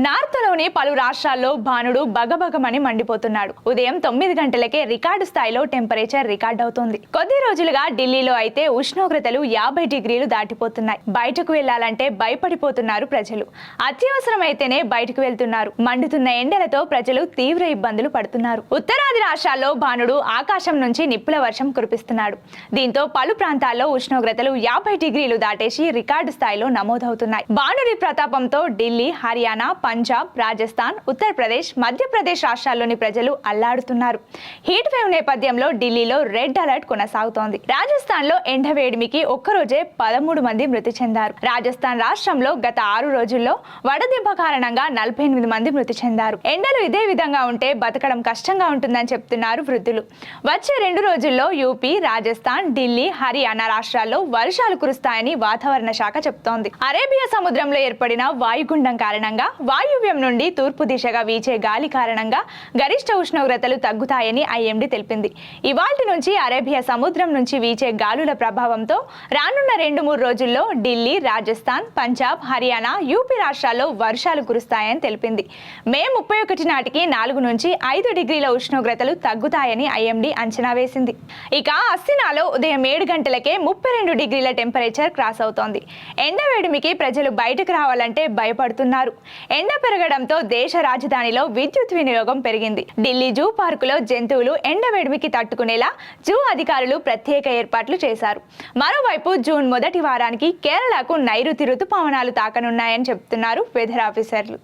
నార్త్లోని పలు రాష్ట్రాల్లో భానుడు బగబగమని మండిపోతున్నాడు. ఉదయం తొమ్మిది గంటలకే రికార్డు స్థాయిలో టెంపరేచర్ రికార్డ్ అవుతుంది. కొద్ది రోజులుగా ఢిల్లీలో అయితే ఉష్ణోగ్రతలు యాభై డిగ్రీలు దాటిపోతున్నాయి. బయటకు వెళ్ళాలంటే భయపడిపోతున్నారు ప్రజలు. అత్యవసరమైతేనే బయటకు వెళ్తున్నారు. మండుతున్న ఎండలతో ప్రజలు తీవ్ర ఇబ్బందులు పడుతున్నారు. ఉత్తరాది రాష్ట్రాల్లో భానుడు ఆకాశం నుంచి నిప్పుల వర్షం కురిపిస్తున్నాడు. దీంతో పలు ప్రాంతాల్లో ఉష్ణోగ్రతలు యాభై డిగ్రీలు దాటేసి రికార్డు స్థాయిలో నమోదవుతున్నాయి. భానుడి ప్రతాపంతో ఢిల్లీ హర్యానా పంజాబ్ రాజస్థాన్ ఉత్తరప్రదేశ్ మధ్యప్రదేశ్ రాష్ట్రాల్లోని ప్రజలు అల్లాడుతున్నారు. హీట్ వేవ్ నేపథ్యంలో ఢిల్లీలో రెడ్ అలర్ట్ కొనసాగుతోంది. రాజస్థాన్లో ఎండవేడిమికి ఒక్కరోజే పదమూడు మంది మృతి చెందారు. రాజస్థాన్ రాష్ట్రంలో గత ఆరు రోజుల్లో వడదెబ్బ కారణంగా నలభై ఎనిమిది మంది మృతి చెందారు. ఎండలు ఇదే విధంగా ఉంటే బతకడం కష్టంగా ఉంటుందని చెప్తున్నారు వృద్ధులు. వచ్చే రెండు రోజుల్లో యూపీ రాజస్థాన్ ఢిల్లీ హర్యానా రాష్ట్రాల్లో వర్షాలు కురుస్తాయని వాతావరణ శాఖ చెప్తోంది. అరేబియా సముద్రంలో ఏర్పడిన వాయుగుండం కారణంగా వాయువ్యం నుండి తూర్పు దిశగా వీచే గాలి కారణంగా గరిష్ట ఉష్ణోగ్రతలు తగ్గుతాయని ఐఎండీ తెలిపింది. ఇవాల్టి నుంచి అరేబియా సముద్రం నుంచి వీచే గాలుల ప్రభావంతో రానున్న రెండు మూడు రోజుల్లో ఢిల్లీ రాజస్థాన్ పంజాబ్ హర్యానా యూపీ రాష్ట్రాల్లో వర్షాలు కురుస్తాయని తెలిపింది. మే ముప్పై ఒకటి నాటికి నాలుగు నుంచి ఐదు డిగ్రీల ఉష్ణోగ్రతలు తగ్గుతాయని ఐఎండీ అంచనా వేసింది. ఇక అస్సినాలో ఉదయం ఏడు గంటలకే ముప్పై రెండు డిగ్రీల టెంపరేచర్ క్రాస్ అవుతోంది. ఎండవేడిమికి ప్రజలు బయటకు రావాలంటే భయపడుతున్నారు. ఎండ పెరగడంతో దేశ రాజధానిలో విద్యుత్ వినియోగం పెరిగింది. ఢిల్లీ జూ పార్కులో జంతువులు ఎండ వేడిమికి తట్టుకునేలా జూ అధికారులు ప్రత్యేక ఏర్పాట్లు చేశారు. మరోవైపు జూన్ మొదటి వారానికి కేరళకు నైరుతి రుతుపవనాలు తాకనున్నాయని చెబుతున్నారు వెదర్ ఆఫీసర్లు.